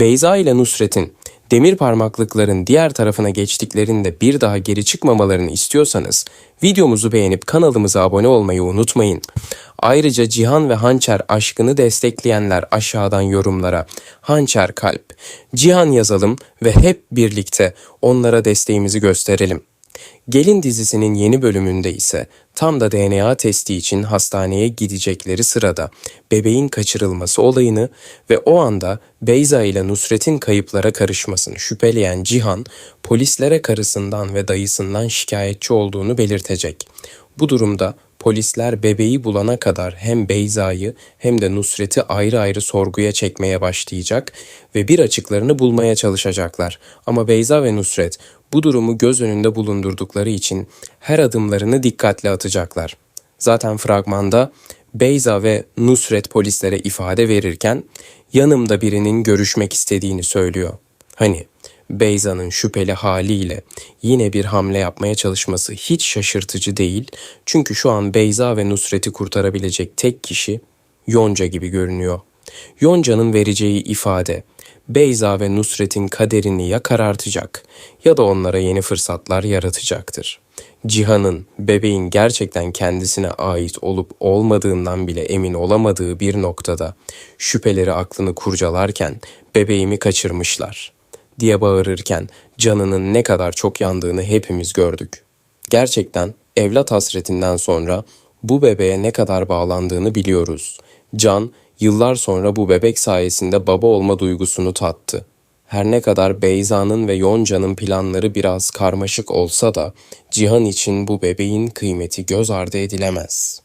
Beyza ile Nusret'in demir parmaklıkların diğer tarafına geçtiklerinde bir daha geri çıkmamalarını istiyorsanız videomuzu beğenip kanalımıza abone olmayı unutmayın. Ayrıca Cihan ve Hançer aşkını destekleyenler aşağıdan yorumlara Hançer kalp, Cihan yazalım ve hep birlikte onlara desteğimizi gösterelim. Gelin dizisinin yeni bölümünde ise tam da DNA testi için hastaneye gidecekleri sırada bebeğin kaçırılması olayını ve o anda Beyza ile Nusret'in kayıplara karışmasını şüpheleyen Cihan, polislere karısından ve dayısından şikayetçi olduğunu belirtecek. Bu durumda polisler bebeği bulana kadar hem Beyza'yı hem de Nusret'i ayrı ayrı sorguya çekmeye başlayacak ve bir açıklarını bulmaya çalışacaklar. Ama Beyza ve Nusret bu durumu göz önünde bulundurdukları için her adımlarını dikkatle atacaklar. Zaten fragmanda Beyza ve Nusret polislere ifade verirken yanımda birinin görüşmek istediğini söylüyor. Hani Beyza'nın şüpheli haliyle yine bir hamle yapmaya çalışması hiç şaşırtıcı değil. Çünkü şu an Beyza ve Nusret'i kurtarabilecek tek kişi Yonca gibi görünüyor. Yonca'nın vereceği ifade Beyza ve Nusret'in kaderini ya karartacak ya da onlara yeni fırsatlar yaratacaktır. Cihan'ın bebeğin gerçekten kendisine ait olup olmadığından bile emin olamadığı bir noktada şüpheleri aklını kurcalarken bebeğimi kaçırmışlar diye bağırırken canının ne kadar çok yandığını hepimiz gördük. Gerçekten evlat hasretinden sonra bu bebeğe ne kadar bağlandığını biliyoruz. Can yıllar sonra bu bebek sayesinde baba olma duygusunu tattı. Her ne kadar Beyza'nın ve Yonca'nın planları biraz karmaşık olsa da Cihan için bu bebeğin kıymeti göz ardı edilemez.